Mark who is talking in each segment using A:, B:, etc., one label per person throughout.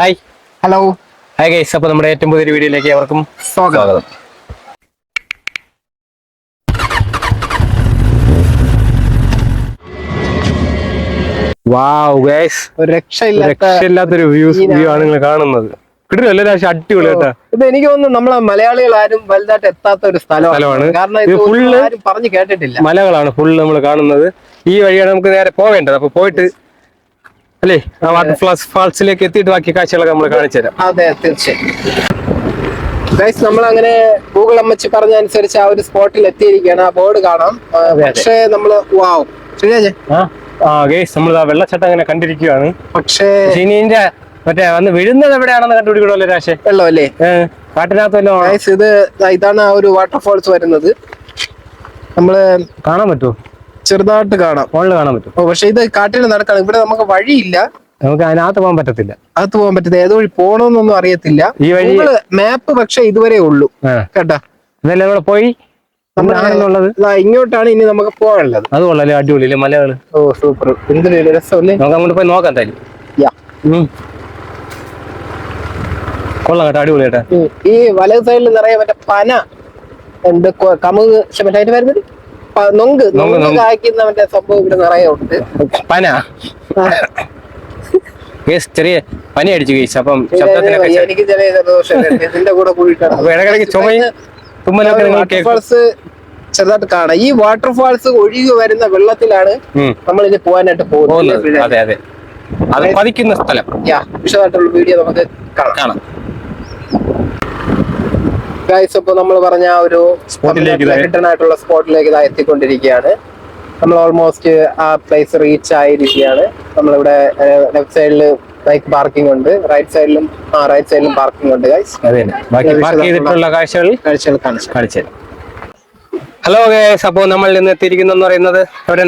A: Hi
B: hello
A: hi guys അപ്പോൾ നമ്മുടെ ഏറ്റവും പുതിയൊരു വീഡിയോയിലേക്ക് അവർക്കും
B: സ്വാഗതം.
A: വാവ് ഗൈസ്
B: ഒരു രക്ഷയില്ലാത്ത
A: രക്ഷയില്ലാത്തൊരു വ്യൂസ് വ്യൂ ആണ്. നിങ്ങൾ കാണുന്നത്. കിട്ടില്ല രാശി അടിപൊളി കേട്ടോ.
B: ഇത് എനിക്ക് തോന്നുന്നു നമ്മളെ മലയാളികൾ ആരും വലുതായിട്ട് എത്താത്ത ഒരു
A: സ്ഥലമാണ്.
B: കാരണം
A: ഇത്
B: ആരും പറഞ്ഞു കേട്ടിട്ടില്ല.
A: മലകളാണ് ഫുള്ള് നമ്മൾ കാണുന്നത്. ഈ വഴിയാണ് നമുക്ക് നേരെ പോവേണ്ടത്. അപ്പൊ പോയിട്ട് അല്ലേ? ആ വാട്ടർ ഫ്ലാസ് ഫാൾസിലേക്ക് എത്തിയിട്ട് ബാക്കി കാഴ്ചകളൊക്കെ നമ്മൾ കാണിച്ചു തരാം
B: അതെ തീർച്ചയായും. ഗൈസ് നമ്മൾ അങ്ങനെ ഗൂഗിൾ അമ്മച്ചി പറഞ്ഞ അനുസരിച്ച് ആ ഒരു സ്പോട്ടിൽ എത്തിയിരിക്കുകയാണ്. ആ ബോർഡ് കാണാം. പക്ഷേ നമ്മൾ വാവ് ശരിയാ
A: ഗൈസ് നമ്മൾ ആ വെള്ളച്ചാട്ടം അങ്ങനെ കണ്ടിരിക്കുകയാണ്
B: പക്ഷേ
A: പക്ഷേ മറ്റേ വന്ന് വിഴുന്നത് എവിടെയാണെന്ന് കണ്ടുപിടിക്കണമല്ലോ രാശേ
B: വെള്ളം
A: അല്ലേ? കാട്ടിനകത്ത്
B: ഗൈസ് ഇത് ഇതാണ് ആ ഒരു വാട്ടർഫോൾസ് വരുന്നത്. നമ്മൾ
A: കാണാൻ പറ്റുമോ?
B: ചെറുതായിട്ട് കാണാം.
A: മുകളിൽ കാണാൻ പറ്റും.
B: ഓ പക്ഷെ ഇത് കാട്ടിൽ നടക്കാണ് ഇവിടെ നമുക്ക് വഴിയില്ല.
A: നമുക്ക് അതിനകത്ത് പോകാൻ പറ്റത്തില്ല.
B: അകത്ത് പോകാൻ പറ്റത്തില്ല ഏത് വഴി പോകണമെന്നൊന്നും അറിയത്തില്ല.
A: ഈ വഴി
B: മാപ്പ് പക്ഷെ ഇതുവരെ ഉള്ളൂ. കേട്ടാ?
A: ഇതല്ലേ കൂടെ പോയി
B: ഇങ്ങോട്ടാണ് ഇനി നമുക്ക് പോകാനുള്ളത്.
A: അത് കൊള്ളാലേ അടിപൊളി മലകൾ
B: ഓ സൂപ്പർ എന്തൊരു രസമല്ലേ?
A: നമുക്ക് അങ്ങോട്ട് പോയി നോക്കാം തരും. കൊള്ളാം കേട്ടോ അടിപൊളി കേട്ടോ.
B: ഈ വലത് സൈഡിൽ നിറയെ മറ്റേ പന എന്ത് കമുക് മറ്റേ വരുന്നത്? നൊങ്ക്.
A: നൊങ്ക്,
B: നൊങ്ക്
A: നൊങ്ക്.
B: കായ്ക്കുന്ന മറ്റേ സംഭവം ഇവിടെ നിറയെ ഉണ്ട്
A: പന. ചെറിയ പനി അടിച്ചു കേസ് അപ്പം ശബ്ദത്തിനൊക്കെ
B: എനിക്ക് ചെറിയ ജലദോഷമൊക്കെ ഇതിന്റെ കൂടെ കൂടിയിട്ടാണ്.
A: അപ്പൊ ഇടയ്ക്കിടയ്ക്ക് ചുമയും തുമ്മലൊക്കെ നിങ്ങൾ കേൾക്കും.
B: ചെറുതായിട്ട് കാണാം. ഈ വാട്ടർഫാൾസ് ഒഴുകി വരുന്ന വെള്ളത്തിലാണ് നമ്മൾ ഇത് പോകാനായിട്ട്
A: പോകുന്നത്. അതെ അതെ. അത് പതിക്കുന്ന സ്ഥലം.
B: യാ വിശദമായിട്ടുള്ള വീഡിയോ നമുക്ക് കാണാം. ഗൈസ് ഇപ്പൊ നമ്മൾ പറഞ്ഞ ഒരു ആയിട്ടുള്ള സ്പോട്ടിലേക്ക് ഇതാ. എത്തിക്കൊണ്ടിരിക്കുകയാണ്. നമ്മൾ ഓൾമോസ്റ്റ് ആ പ്ലേസ് റീച്ച് ആയിരിക്കുകയാണ്. നമ്മളിവിടെ ലെഫ്റ്റ് സൈഡിൽ ബൈക്ക് പാർക്കിംഗ് ഉണ്ട്. റൈറ്റ് സൈഡിലും ആ റൈറ്റ് സൈഡിലും പാർക്കിംഗ് ഉണ്ട് ഗൈസ്
A: കാഴ്ചകൾ
B: കാണിച്ചു
A: ഹലോ ഗൈസ് അപ്പോൾ നമ്മൾ ഇന്ന് എത്തിയിരിക്കുന്ന പറയുന്നത് എവിടെ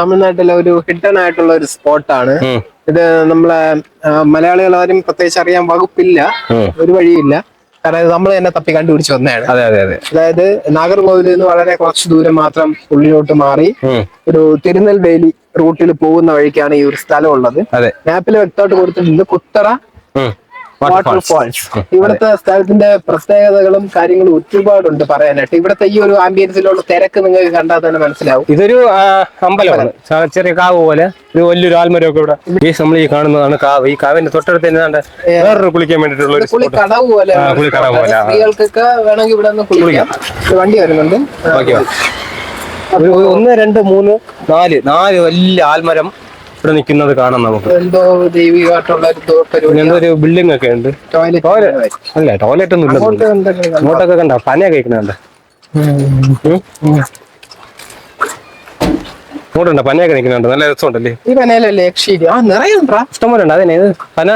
B: തമിഴ്നാട്ടിലെ ഒരു ഹിഡൻ ആയിട്ടുള്ള ഒരു സ്പോട്ടാണ്
A: ആണ്.
B: ഇത് നമ്മളെ മലയാളികൾ ആരും പ്രത്യേകിച്ച് അറിയാൻ വകുപ്പില്ല. ഒരു വഴിയില്ല. കാരണം നമ്മൾ തന്നെ തപ്പി കണ്ടുപിടിച്ച് വന്നതാണ്
A: അതെ അതെ അതെ
B: അതായത് നാഗർകോവിലിൽ നിന്ന് വളരെ കുറച്ച് ദൂരം മാത്രം ഉള്ളിലോട്ട് മാറി. ഒരു തിരുനെൽവേലി റൂട്ടിൽ പോകുന്ന വഴിക്കാണ് ഈ ഒരു സ്ഥലം ഉള്ളത്
A: അതെ
B: മാപ്പിൽ വ്യക്തമായിട്ട് കൊടുത്തിട്ടുണ്ട് കുത്തറ. വാട്ടർ ഫാൾസ് ഇവിടുത്തെ സ്ഥലത്തിന്റെ പ്രത്യേകതകളും കാര്യങ്ങളും ഒരുപാടുണ്ട് പറയാനായിട്ട്. ഇവിടുത്തെ ഈ ഒരു ആംബിയൻസിലുള്ള തിരക്ക് നിങ്ങൾക്ക് കണ്ടാൽ തന്നെ മനസ്സിലാവും.
A: ഇതൊരു അമ്പലമാണ്. ചെറിയ കാവ് പോലെ. ഒരു വലിയൊരു ആൽമരമൊക്കെ ഇവിടെ. ഈ നമ്മൾ ഈ കാണുന്നതാണ് കാവ്. ഈ കാവിന്റെ തൊട്ടടുത്ത് തന്നെ വേറൊരു കുളിക്കാൻ വേണ്ടിട്ടുള്ള ഒരു
B: പോലെ
A: കുളിക്കടവ് പോലെ.
B: സ്ത്രീകൾക്കൊക്കെ വേണമെങ്കിൽ ഇവിടെ നിന്ന് കുളിക്കാം. വണ്ടി വരുന്നുണ്ട്.
A: ഓക്കെ. ഒന്ന് രണ്ട് മൂന്ന് നാല്. നാല് വലിയ ആൽമരം. ഇവിടെ നിൽക്കുന്നത് കാണാം നമുക്ക്.
B: എന്തോ ദൈവികമായിട്ടുള്ള ഒരു ദോ-
A: പിന്നെ എന്തോ ഒരു ബിൽഡിംഗ് ഒക്കെ ഉണ്ട്.
B: ടോയ്ലറ്റ്
A: അല്ല ടോയ്ലറ്റ് ഒന്നും ഇല്ല
B: ഇങ്ങോട്ടൊക്കെ കണ്ടോ?
A: കഴിക്കുന്നുണ്ട്? പനയൊക്കെ നിൽക്കുന്നുണ്ട് നല്ല രസമുണ്ടല്ലേ?
B: ഈ പനയിലല്ലേ യക്ഷീരി ആ നിറയെ
A: ഇഷ്ടംപോലെ ഉണ്ട് ഇത് പന?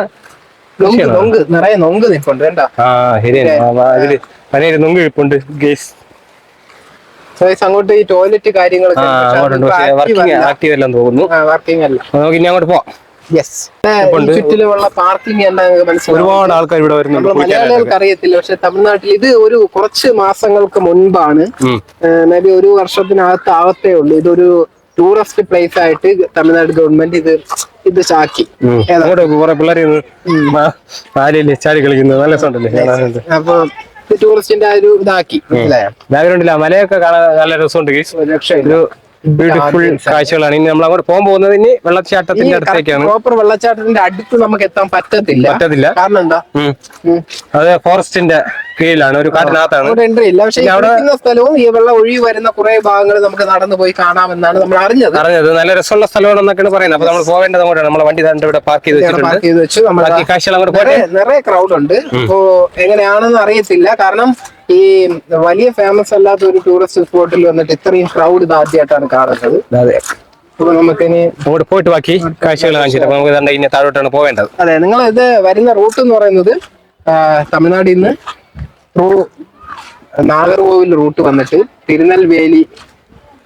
B: നിറയെ നൊങ്ക് നിൽപ്പുണ്ട് കേട്ടാ
A: ആ ശരിയാണ്. ആ, ആ, ഇതിൽ പനയിൽ നുങ്ക് ഇരിപ്പുണ്ട് ഗേസ്.
B: സോയ്സ് അങ്ങോട്ട് ഈ ടോയ്ലറ്റ് കാര്യങ്ങളൊക്കെ
A: ആക്റ്റീവ് എല്ലാം തോന്നുന്നു.
B: വർക്കിംഗ് അല്ല.
A: അപ്പൊ നമുക്ക് ഇനി അങ്ങോട്ട് പോവാം.
B: യെസ് ചുറ്റിലുമുള്ള പാർക്കിംഗ്
A: ഒരുപാട് ആൾക്കാർ ഇവിടെ വരുന്നുണ്ട്
B: മലയാളികൾക്ക് അറിയത്തില്ല. പക്ഷെ തമിഴ്നാട്ടിൽ ഇത് ഒരു കുറച്ച് മാസങ്ങൾക്ക് മുൻപാണ്.
A: മേബി
B: മേ ബി ഒരു വർഷത്തിനകത്ത് ആവത്തേ ഉള്ളൂ. ഇതൊരു ടൂറിസ്റ്റ് പ്ലേസ് ആയിട്ട് തമിഴ്നാട് ഗവൺമെന്റ് ഇത് ഇത് ചാക്കി.
A: കുറെ പിള്ളേർ ചാടി കളിക്കുന്നത്. നല്ല
B: അപ്പൊ ടൂറിസ്റ്റിന്റെ ആ ഒരു ഇതാക്കി. മനസ്സിലായോ?
A: മലയൊക്കെ കാണാൻ നല്ല രസമുണ്ട്
B: ഒരു
A: ബ്യൂട്ടിഫുൾ കാഴ്ചകളാണ്. ഇനി നമ്മൾ അങ്ങോട്ട് പോകാൻ പോകുന്നത് ഇനി വെള്ളച്ചാട്ടത്തിന്റെ അടുത്തേക്കാണ്.
B: പ്രോപ്പർ വെള്ളച്ചാട്ടത്തിന്റെ അടുത്ത് നമുക്ക് എത്താൻ പറ്റത്തില്ല.
A: പറ്റത്തില്ല.
B: കാരണം എന്താ.
A: അത് ഫോറസ്റ്റിന്റെ കീഴിലാണ് ഒരു കാട്ടിനകത്താണ്.
B: എൻട്രി ഇല്ല. പക്ഷേ സ്ഥലവും ഈ വെള്ളം ഒഴുകി വരുന്ന കുറെ ഭാഗങ്ങൾ നമുക്ക് നടന്നു പോയി കാണാമെന്നാണ് നമ്മൾ അറിഞ്ഞത്.
A: അറിഞ്ഞത്. നല്ല രസമുള്ള സ്ഥലമാണെന്നൊക്കെയാണ് പറയുന്നത്. അപ്പൊ നമ്മൾ പോവേണ്ടത് അങ്ങോട്ടാണ്. നമ്മളെ വണ്ടി തന്നെ ഇവിടെ പാർക്ക് ചെയ്ത് വെച്ചിട്ടുണ്ട്.
B: ചെയ്ത് വെച്ചു. നമ്മൾ
A: കാഴ്ചകൾ അങ്ങോട്ട്
B: നിറയെ ക്രൗഡ് ഉണ്ട്. അപ്പോ എങ്ങനെയാണെന്ന് അറിയത്തില്ല. കാരണം ഈ വലിയ ഫേമസ് അല്ലാത്ത ഒരു ടൂറിസ്റ്റ് സ്പോട്ടിൽ വന്നിട്ട് ഇത്രയും ക്രൗഡ് ഇത് ആദ്യമായിട്ടാണ് കാണുന്നത്.
A: അതെ.
B: അപ്പൊ നമുക്കിനി
A: അങ്ങോട്ട് പോയിട്ട് ബാക്കി കാഴ്ചകൾ കാണിച്ചിട്ട് അപ്പൊ നമുക്ക് ദാണ്ട് ഇനി താഴോട്ടാണ് പോവേണ്ടത്.
B: അതെ നിങ്ങൾ ഇത് വരുന്ന റൂട്ട് എന്ന് പറയുന്നത് തമിഴ്നാട്ടിൽ നിന്ന് ത്രൂ നാഗർകോവിൽ റൂട്ട് വന്നിട്ട് തിരുനെൽവേലി.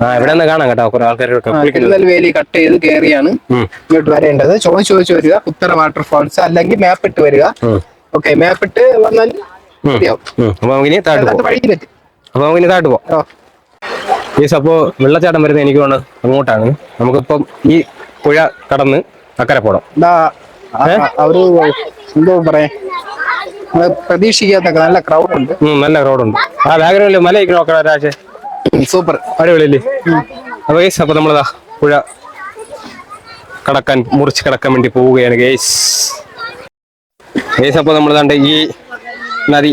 A: ആ ഇവിടെ നിന്ന് കാണാം കേട്ടോ കുറെ ആൾക്കാരൊക്കെ
B: തിരുനെൽവേലി കട്ട് ചെയ്ത് കയറിയാണ് ഇങ്ങോട്ട് വരേണ്ടത്. ചോദിച്ചു ചോദിച്ചു വരിക ഉത്തര വാട്ടർഫാൾസ് അല്ലെങ്കിൽ മാപ്പ് ഇട്ട് വരിക. ഓക്കെ മാപ്പ് ഇട്ട് വന്നാൽ.
A: അപ്പൊ നമുക്ക് ഇനി താഴോട്ട്
B: പോവാം.
A: അപ്പൊ നമുക്ക് ഇനി താഴോട്ട് പോകാം ഈ അപ്പോ വെള്ളച്ചാട്ടം വരുന്നത് എനിക്ക് വേണം അങ്ങോട്ടാണ്. നമുക്കിപ്പം ഈ പുഴ കടന്ന് അക്കരെ
B: പോണം. ഒരു എന്തോ പറയാ? പ്രതീക്ഷിക്കാത്ത നല്ല ക്രൗഡ് ഉണ്ട്.
A: നല്ല ക്രൗഡ് ഉണ്ട്. ആ ബാക്ക്ഗ്രൗണ്ടിൽ മല നോക്കണം രാജേ
B: സൂപ്പർ
A: അടിപൊളിയല്ലേ? അപ്പൊ ഗൈസ് അപ്പൊ നമ്മളതാ പുഴ കടക്കാൻ മുറിച്ച് കടക്കാൻ വേണ്ടി പോവുകയാണ് ഗൈസ് ഗൈസ് അപ്പൊ നമ്മൾ ഈ നദി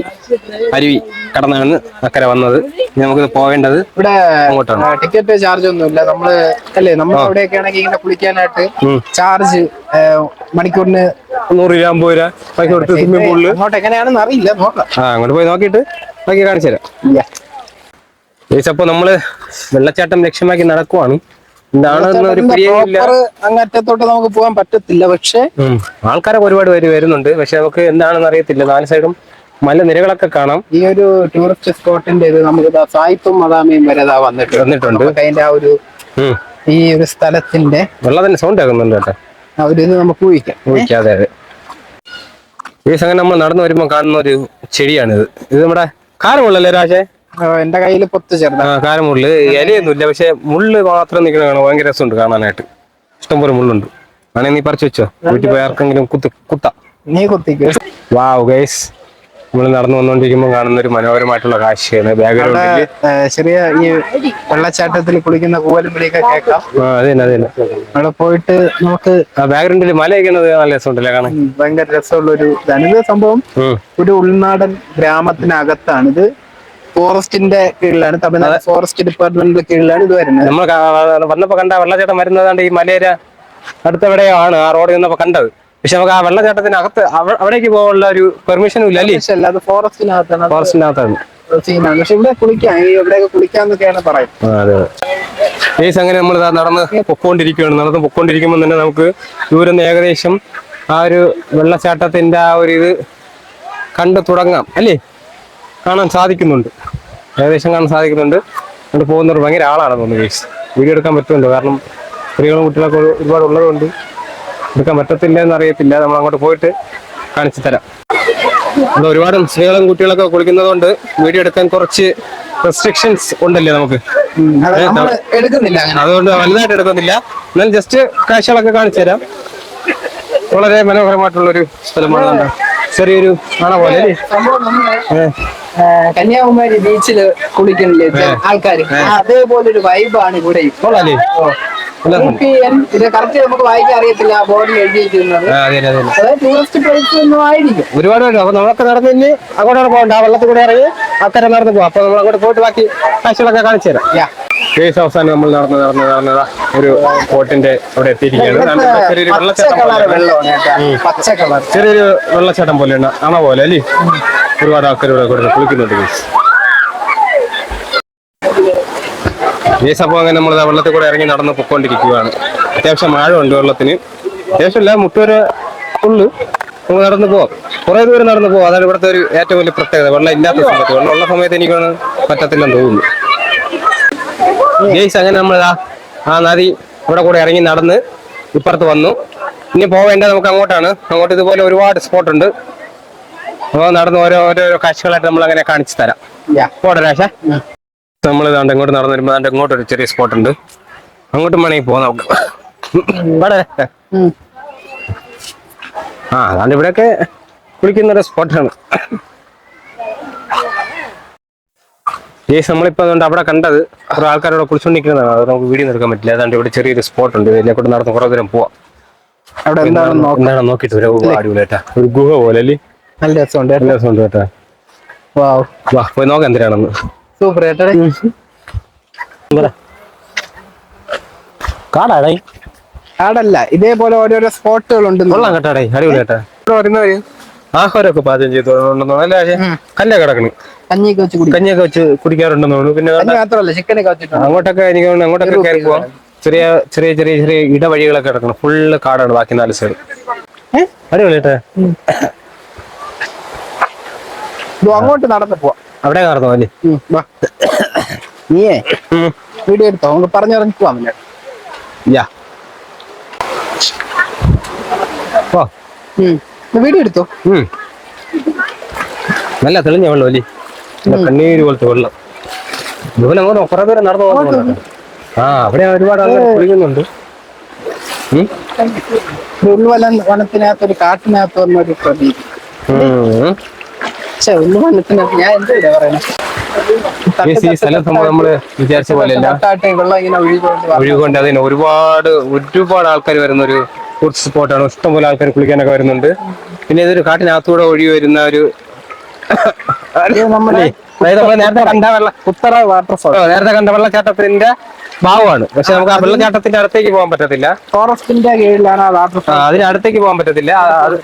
A: അരുവി കടന്നാണ് അക്കരെ വന്നത്. ഇനി നമുക്ക് പോകേണ്ടത്
B: ഇവിടെ
A: അങ്ങോട്ടാണ്.
B: ടിക്കറ്റ് ചാർജ് ഒന്നുമില്ല. നമ്മൾ അല്ലേ നമ്മൾ അവിടെയൊക്കെ ആണെങ്കിൽ ഇങ്ങനെ കുളിക്കാനായിട്ട് ചാർജ് മണിക്കൂറിന്
A: നൂറ് രൂപ അമ്പത് രൂപ പൈസ കൊടുത്ത് സ്വിമ്മിംഗ് പൂളിൽ
B: അങ്ങോട്ട് എങ്ങനെയാണെന്ന് അറിയില്ല. നോക്കാം.
A: ആ അങ്ങോട്ട് പോയി നോക്കിയിട്ട് ബാക്കി കാണിച്ചു തരാം. അപ്പൊ നമ്മൾ വെള്ളച്ചാട്ടം ലക്ഷ്യമാക്കി നടക്കുവാണ്.
B: അങ്ങറ്റത്തോട്ട് നമുക്ക് പോകാൻ പറ്റത്തില്ല. പക്ഷെ
A: ആൾക്കാരൊക്കെ ഒരുപാട് പേര് വരുന്നുണ്ട്. പക്ഷെ നമുക്ക് എന്താണെന്ന് അറിയത്തില്ല. നാല് സൈഡും മലനിരകളൊക്കെ കാണാം.
B: ഈ ഒരു ടൂറിസ്റ്റ് സ്പോട്ടിന്റെ ഇത് നമുക്ക് സായിപ്പും മദാമയും വരെ വന്നിട്ട് വന്നിട്ടുണ്ട്. അതിന്റെ ആ ഒരു ഈ ഒരു സ്ഥലത്തിന്റെ
A: വെള്ളത്തിന്റെ സൗണ്ട് ആകുന്നുണ്ട് കേട്ടോ.
B: അവരിത് നമുക്ക് ഊഹിക്കാം.
A: ഊഹിക്കാതെ അതെ ഈ സംഗതി നമ്മൾ നടന്നു വരുമ്പോൾ കാണുന്ന ഒരു ചെടിയാണിത്. ഇത് നമ്മുടെ കാരമുള്ളല്ലേ രാജേ?
B: എന്റെ കയ്യിൽ പൊത്ത്
A: ചേർന്ന കാരമുള്ള്. ഇലയൊന്നുമില്ല പക്ഷെ മുള്ള് മാത്രം നിൽക്കുന്ന കാണാൻ ഭയങ്കര രസമുണ്ട് കാണാനായിട്ട്. ഇഷ്ടംപോലെ മുള്ളുണ്ട്. ആണെങ്കിൽ നീ പറിച്ചു വെച്ചോ? വീട്ടിൽ പോയി ആർക്കെങ്കിലും കുത്ത് കുത്ത.
B: നീ കുത്തിക്ക്.
A: വാവ് ഗൈസ് നമ്മൾ നടന്നു വന്നുകൊണ്ടിരിക്കുമ്പോൾ കാണുന്ന ഒരു മനോഹരമായിട്ടുള്ള കാഴ്ചയാണ്. ബാക്ക്ഗ്രൗണ്ടിൽ
B: ചെറിയ ഈ വെള്ളച്ചാട്ടത്തിൽ കുളിക്കുന്ന കൂവലും വിളിയൊക്കെ കേൾക്കാം.
A: അതെ അതെ
B: അവിടെ പോയിട്ട് നമുക്ക്
A: ബാക്ക്ഗ്രൗണ്ടിൽ മല ഇരിക്കുന്നത് നല്ല രസമുണ്ടല്ലേ കാണാൻ?
B: ഭയങ്കര രസമുള്ള ഒരു ഇതാണ്. ഇത് സംഭവം ഒരു ഉൾനാടൻ ഗ്രാമത്തിനകത്താണ്. ഇത് ഫോറസ്റ്റിന്റെ കീഴിലാണ് തമിഴ്നാട് ഫോറസ്റ്റ് ഡിപ്പാർട്ട്മെന്റിന്റെ കീഴിലാണ് ഇത് വരുന്നത്.
A: നമ്മൾ വന്നപ്പോ കണ്ട വെള്ളച്ചാട്ടം വരുന്നതാണ്ട് ഈ മലയര അടുത്തെവിടെയോ ആണ് ആ റോഡിൽ നിന്നപ്പോ കണ്ടത്. പക്ഷെ നമുക്ക് ആ വെള്ളച്ചാട്ടത്തിന് അകത്ത് അവ- അവിടേക്ക് പോകാനുള്ള ഒരു പെർമിഷനും ഇല്ല അല്ലേ?
B: പക്ഷെ ഫോറസ്റ്റിനകത്താണ്
A: ഫോറസ്റ്റിനകത്താണ്
B: സീനാണ് പക്ഷെ ഇവിടെ കുളിക്കാന്നൊക്കെയാണ് പറയുന്നത്.
A: അതെ ഏസ് അങ്ങനെ നമ്മൾ നടന്ന് പൊക്കോണ്ടിരിക്കുകയാണ് നടന്ന് പൊക്കോണ്ടിരിക്കുമ്പോൾ തന്നെ നമുക്ക് ദൂരം ഏകദേശം ആ ഒരു വെള്ളച്ചാട്ടത്തിന്റെ ആ ഒരു ഇത് കണ്ടു തുടങ്ങാം അല്ലേ? കാണാൻ സാധിക്കുന്നുണ്ട്. ഏകദേശം കാണാൻ സാധിക്കുന്നുണ്ട്. അങ്ങോട്ട് പോകുന്നവർ ഭയങ്കര ആളാണ് തോന്നുന്നു കേസ് വീഡിയോ എടുക്കാൻ പറ്റുന്നുണ്ട് കാരണം സ്ത്രീകളും കുട്ടികളൊക്കെ ഒരു- ഒരുപാട് ഉള്ളതുകൊണ്ട് എടുക്കാൻ പറ്റത്തില്ല എന്ന് അറിയത്തില്ല. നമ്മൾ അങ്ങോട്ട് പോയിട്ട് കാണിച്ചു തരാം. ഇവിടെ ഒരുപാട് സ്ത്രീകളും കുട്ടികളൊക്കെ കുളിക്കുന്നത് കൊണ്ട് വീഡിയോ എടുക്കാൻ കുറച്ച് റെസ്ട്രിക്ഷൻസ് ഉണ്ടല്ലേ നമുക്ക്? അതുകൊണ്ട് വലുതായിട്ട് എടുക്കുന്നില്ല. എന്നാലും ജസ്റ്റ് കാഴ്ചകളൊക്കെ കാണിച്ചു തരാം. വളരെ മനോഹരമായിട്ടുള്ള ഒരു സ്ഥലമാണ് കണ്ടോ. ചെറിയൊരു ആണ പോലെ
B: കന്യാകുമാരി ബീച്ചിൽ കുളിക്കണില്ലേ ആൾക്കാർ അതേപോലെ ഒരു വൈബാണ് ഇവിടെ നമുക്ക് വായിക്കാൻ അറിയത്തില്ല ബോർഡിൽ എഴുതിയിരിക്കുന്നത്. ടൂറിസ്റ്റ് പ്ലേസ് ആയിരിക്കും.
A: ഒരുപാട് പേര് അപ്പൊ നമ്മളൊക്കെ നടന്ന് ഇനി അങ്ങോട്ടാണ് പോകണ്ട. ആ വെള്ളത്തിൽ കൂടെ ഇറങ്ങി അക്കരെ നടന്ന് പോകാം അപ്പൊ നമ്മൾ അങ്ങോട്ട് പോയിട്ട് ബാക്കി കാഴ്ചകളൊക്കെ കാണിച്ചു തരാം. കേസ് അവസാനം നമ്മൾ നടന്ന് നടന്ന് നടന്നത് ഒരു ബോട്ടിന്റെ അവിടെ എത്തിയിരിക്കുകയാണ്. ചെറിയൊരു വെള്ളച്ചാട്ടം
B: അണ
A: ചെറിയൊരു വെള്ളച്ചാട്ടം പോലെയാണ് ആണ പോലെ അല്ലേ? ഒരുപാട് ആൾക്കാർ ഇവിടെ കുളിക്കുന്നുണ്ട്. കേസ് ഈ സംഭവം അങ്ങനെ നമ്മൾ വെള്ളത്തിൽ കൂടെ ഇറങ്ങി നടന്ന് പൊക്കോണ്ടിരിക്കുകയാണ് അത്യാവശ്യം ആഴമുണ്ട് വെള്ളത്തിന്. അത്യാവശ്യം അത്യാവശ്യമില്ല മുട്ടുവരെ ഉള്ളു. നമുക്ക് നടന്നു പോവാം. കുറെ ദൂരം നടന്നു പോവാം. അതാണ് ഇവിടുത്തെ ഒരു ഏറ്റവും വലിയ പ്രത്യേകത. വെള്ളം ഇല്ലാത്ത സമയത്ത്. വെള്ളം ഉള്ള സമയത്ത് എനിക്ക് പറ്റത്തില്ലെന്ന് തോന്നുന്നു. ജയ്സ് അങ്ങനെ നമ്മൾ ആ നദി ഇവിടെ കൂടെ ഇറങ്ങി നടന്ന് ഇപ്പുറത്ത് വന്നു. ഇനി പോവേണ്ട നമുക്ക് അങ്ങോട്ടാണ്. അങ്ങോട്ട് ഇതുപോലെ ഒരുപാട് സ്പോട്ട് ഉണ്ട്. അപ്പോൾ നടന്ന് ഓരോ ഓരോ കാഴ്ചകളായിട്ട് നമ്മൾ അങ്ങനെ കാണിച്ചു തരാം. പോട്ടെ രാശ നമ്മൾ ഇതാണ്ട് ഇങ്ങോട്ട് നടന്നു വരുമ്പോൾ ദാണ്ട് ഇങ്ങോട്ട് ഒരു ചെറിയ സ്പോട്ട് ഉണ്ട് അങ്ങോട്ടും വേണമെങ്കിൽ പോകാം നമുക്ക്. ഇവിടെ? ആ അതാണ്ട് ഇവിടെയൊക്കെ കുളിക്കുന്ന ഒരു സ്പോട്ടാണ്. ഈ നമ്മളിപ്പോ അതുകൊണ്ട് അവിടെ കണ്ടത് കുറെ ആൾക്കാരോട് കുളിച്ചുകൊണ്ടിരിക്കുന്നതാണ് അത് നമുക്ക് വീഡിയോ എടുക്കാൻ പറ്റില്ല. അതാണ്ട് ഇവിടെ ചെറിയൊരു സ്പോട്ട് ഉണ്ട് ഇതിനെ നടന്ന് കുറെ ദൂരം പോവാം.
B: അവിടെ എന്താണെന്ന് നോക്കാം.
A: എന്താണ് നോക്കിയിട്ട് ഒരു അടിപൊളിയായിട്ടാ. ഒരു ഗുഹ പോലെ അല്ലേ?
B: നല്ല രസമുണ്ട്
A: നല്ല രസമുണ്ട് കേട്ടാ.
B: വാവ്
A: വാ പോയി നോക്കാം എന്തിനാണെന്ന്.
B: സൂപ്പർ
A: കാടാടേ.
B: കാടല്ല ഇതേപോലെ ഓരോരോ സ്പോട്ടുകൾ ഉണ്ട്
A: കൊള്ളാം കേട്ടാടേ അടിപൊളി കേട്ടാ വരുന്നവര് ആഹാരമൊക്കെ പാചകം ചെയ്തോണ്ടെന്നോ അല്ലേ കല്ലേ കിടക്കണ്.
B: കഞ്ഞിയൊക്കെ വെച്ച്
A: കഞ്ഞിയൊക്കെ വെച്ച് കുടിക്കാറുണ്ടെന്ന് തോന്നുന്നു. പിന്നെ
B: മാത്രമല്ല ചിക്കനൊക്കെ വെച്ചിട്ടുണ്ട്.
A: അങ്ങോട്ടൊക്കെ എനിക്ക് തോന്നുന്നു അങ്ങോട്ടൊക്കെ കയറി പോവാം. ചെറിയ ചെറിയ ചെറിയ ചെറിയ ഇടവഴികളൊക്കെ കിടക്കണം. ഫുള്ള് കാടാണ് ബാക്കി നാല് സൈഡ് അടിപൊളി കേട്ടാ
B: അങ്ങോട്ട് നടന്നു പോവാം.
A: അവിടെ കയറുന്നോ അല്ലേ.
B: നീയേ വീഡിയോ എടുത്തോ? നമുക്ക് പറഞ്ഞിറങ്ങി പോവാ പിന്നെ.
A: യാ.
B: വീഡിയോ എടുത്തോ?
A: നല്ല തെളിഞ്ഞ വെള്ളം അല്ലേ കണ്ണീര് പോലത്തെ വെള്ളം. ഇതുപോലെ അങ്ങോട്ട് കുറെ പേരെ നടന്നു പോകുന്നുണ്ട് ആ അവിടെ ഒരുപാട് ആൾക്കാർ കുളിക്കുന്നുണ്ട്. ഉം.
B: ഒരു ഉൾവന വനത്തിനകത്ത് ഒരു കാട്ടിനകത്ത് വന്ന ഒരു പ്രതീതി ഞാൻ എന്താ പറയുന്നത്
A: ഈ സ്ഥലം വിചാരിച്ച പോലെയല്ല.
B: ഇങ്ങനെ ഒഴുകൊണ്ട്
A: അതിന് ഒരുപാട് ഒരുപാട് ആൾക്കാർ വരുന്ന ഒരു ടൂറിസ്റ്റ് സ്പോട്ടാണ് ഇഷ്ടംപോലെ ആൾക്കാർ കുളിക്കാനൊക്കെ വരുന്നുണ്ട്. പിന്നെ ഇതൊരു കാട്ടിനകത്തൂടെ ഒഴുകി വരുന്ന ഒരു നമ്മൾ നേരത്തെ കണ്ട വെള്ള
B: ഉത്തറ വാട്ടർഫോൾ
A: നേരത്തെ കണ്ട വെള്ളച്ചാട്ടത്തിന്റെ ഭാവമാണ് പക്ഷെ നമുക്ക് ആ വെള്ളച്ചാട്ടത്തിന്റെ അടുത്തേക്ക് പോകാൻ പറ്റത്തില്ല.
B: ഫോറസ്റ്റിന്റെ കീഴിലാണ് ആ
A: ആ, അതിന് അടുത്തേക്ക് പോകാൻ പറ്റത്തില്ല. ആ, അത്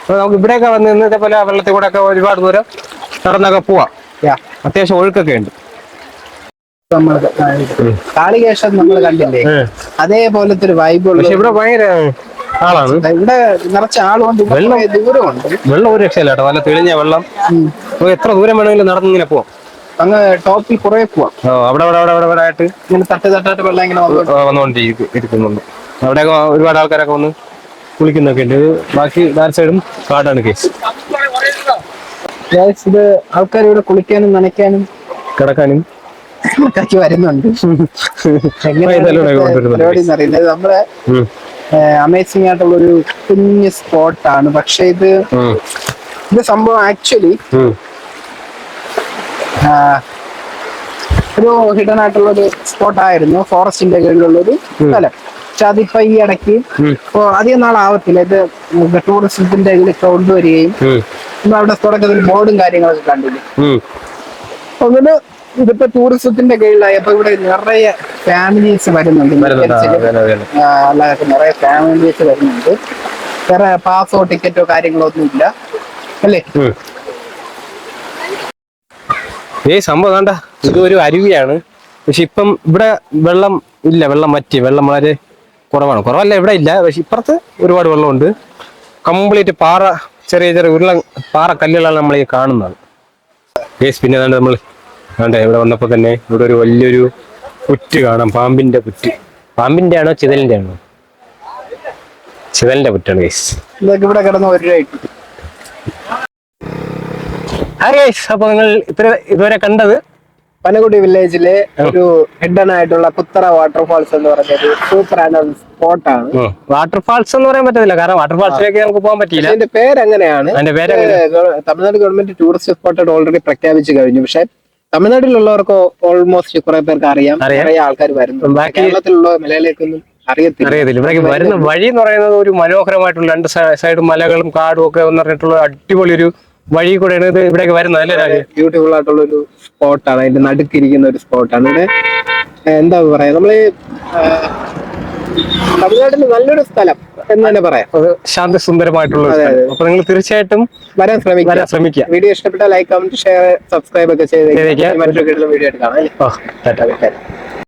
A: അപ്പൊ നമുക്ക് ഇവിടെയൊക്കെ വന്ന് നിന്ന് ഇതേപോലെ വെള്ളത്തിൽ കൂടെ ഒക്കെ ഒരുപാട് ദൂരം നടന്നൊക്കെ പോവാം. അത്യാവശ്യം ഒഴുക്കൊക്കെ ഉണ്ട്.
B: നമ്മൾ കാളികേശം നമ്മൾ കണ്ടില്ലേ? അതേപോലത്തെ ഒരു വൈബുള്ള
A: പക്ഷെ ഇവിടെ ഭയങ്കര ആളാണ്.
B: ഇവിടെ നിറച്ച ആളുകൊണ്ട് ഇവിടെ
A: വെള്ളം-
B: കുറേ ദൂരമുണ്ട്.
A: വെള്ളം ഒരു രക്ഷയില്ല കേട്ടോ. നല്ല തെളിഞ്ഞ വെള്ളം. നമുക്ക് എത്ര ദൂരം വേണമെങ്കിലും നടന്നിങ്ങനെ പോവാം.
B: അങ്ങ് ടോപ്പിൽ കുറെ പോവാം.
A: അവിടെ അവിടെ അവിടെ അവിടെ അവിടെ ആയിട്ട്
B: ഇങ്ങനെ തട്ട് തട്ടായിട്ട് വെള്ളം ഇങ്ങനെ
A: ഇരിക്കുന്നുണ്ട്. അവിടെയൊക്കെ ഒരുപാട് ആൾക്കാരൊക്കെ വന്ന് കുളിക്കുന്നൊക്കെ ഉണ്ട്. ബാക്കി നാല് സൈഡും കാടാണ് കേസ്.
B: ഇത് ആൾക്കാർ ഇവിടെ കുളിക്കാനും നനയ്ക്കാനും
A: കിടക്കാനും.
B: ഒക്കെ വരുന്നുണ്ട്. പരിപാടി എന്ന് അറിയില്ല നമ്മുടെ അമേസിംഗ് ആയിട്ടുള്ള ഒരു കുഞ്ഞ് സ്പോട്ടാണ് പക്ഷെ ഇത് ഇത് സംഭവം ആക്ച്വലി. ഒരു ഹിഡൻ ആയിട്ടുള്ള ഒരു സ്പോട്ട് ആയിരുന്നു ഫോറസ്റ്റിന്റെ കീഴിലുള്ള ഒരു സ്ഥലം. പക്ഷെ അതിപ്പോ ഈ ഇടയ്ക്ക് ഇപ്പോ അധികം നാളാവത്തില്ല. ഇത് ടൂറിസത്തിന്റെ ഇതിൽ കൊണ്ടുവരികയും അവിടെ തുടക്കത്തിൽ ബോർഡും കാര്യങ്ങളൊക്കെ കണ്ടില്ലേ. അങ്ങനെ ഇതിപ്പോ ടൂറിസത്തിന്റെ കീഴിലായപ്പോ ഇവിടെ നിറയെ ഫാമിലീസ് വരുന്നുണ്ട്. അല്ലാതെ നിറയെ ഫാമിലീസ് വരുന്നുണ്ട്. വേറെ പാസോ ടിക്കറ്റോ കാര്യങ്ങളോ ഒന്നും ഇല്ല അല്ലേ
A: ഈ സംഭവം വേണ്ട ഇത് ഒരു അരുവിയാണ്. പക്ഷെ ഇപ്പം ഇവിടെ വെള്ളം ഇല്ല വെള്ളം മറ്റി വെള്ളം വളരെ കുറവാണ്. കുറവല്ല ഇവിടെ ഇല്ല പക്ഷെ ഇപ്പുറത്ത് ഒരുപാട് വെള്ളമുണ്ട്. കംപ്ലീറ്റ് പാറ ചെറിയ ചെറിയ ഉരുള പാറ കല്ലുകളാണ് നമ്മൾ ഈ കാണുന്നത്. ഏസ് പിന്നെ ഏതാണ്ട് നമ്മൾ വേണ്ട ഇവിടെ വന്നപ്പോൾ തന്നെ ഇവിടെ ഒരു വലിയൊരു പുറ്റ് കാണാം പാമ്പിന്റെ പുറ്റ്. പാമ്പിന്റെ ആണോ ചിതലിന്റെ ആണോ ചിതലിന്റെ പുറ്റാണ്
B: ഗേസ് ഇവിടെ കിടന്ന ഒരു
A: ഗൈസ് അപ്പൊ നിങ്ങൾ ഇത്ര ഇതുവരെ കണ്ടത്
B: പനകുടി വില്ലേജിലെ ഒരു ഹിഡൻ ആയിട്ടുള്ള പുത്തറ വാട്ടർഫാൾസ് എന്ന് പറഞ്ഞ ഒരു സൂപ്പർ സ്പോട്ട് സ്പോട്ടാണ്
A: വാട്ടർഫാൾസ് എന്ന് പറയാൻ പറ്റത്തില്ല കാരണം വാട്ടർഫാൾസിലേക്ക് നമുക്ക് പോകാൻ
B: പറ്റില്ല
A: അതിന്റെ പേര്
B: തമിഴ്നാട് ഗവൺമെന്റ് ടൂറിസ്റ്റ് സ്പോട്ടായിട്ട് ഓൾറെഡി പ്രഖ്യാപിച്ചു കഴിഞ്ഞു. പക്ഷെ തമിഴ്നാട്ടിലുള്ളവർക്ക് ഓൾമോസ്റ്റ് കുറെ പേർക്ക് അറിയാം. കുറെ ആൾക്കാർ വരുന്നു കേരളത്തിലുള്ള മലയാളികൾക്കൊന്നും അറിയത്തില്ല.
A: അറിയത്തില്ല. ഇവിടേക്ക് വരുന്ന വഴി എന്ന് പറയുന്നത് ഒരു മനോഹരമായിട്ടുള്ള രണ്ട് സൈഡും മലകളും കാടും ഒക്കെ എന്ന് പറഞ്ഞിട്ടുള്ള അടിപൊളി ഒരു വഴി കൂടെയാണ് ഇത് ഇവിടേക്ക് വരുന്നത് അല്ലേ
B: ബ്യൂട്ടിഫുൾ ആയിട്ടുള്ള ഒരു സ്പോട്ടാണ് അതിന്റെ നടുക്കിരിക്കുന്ന ഒരു സ്പോട്ടാണ് ഇവിടെ എന്താ പറയാ? നമ്മൾ തമിഴ്നാട്ടിൽ നല്ലൊരു സ്ഥലം എന്ന് തന്നെ പറയാം.
A: ശാന്തസുന്ദരമായിട്ടുള്ള ശാന്തി സുന്ദരമായിട്ടുള്ള ഒരു അപ്പൊ നിങ്ങൾ തീർച്ചയായിട്ടും
B: വരാൻ
A: ശ്രമിക്കുക. ശ്രമിക്കുക.
B: വീഡിയോ ഇഷ്ടപ്പെട്ടാൽ ലൈക്ക് കമന്റ് ഷെയർ സബ്സ്ക്രൈബ് ഒക്കെ ചെയ്ത്
A: ചെയ്തേക്കാം.
B: മറ്റൊരു വീഡിയോ ആയിട്ട്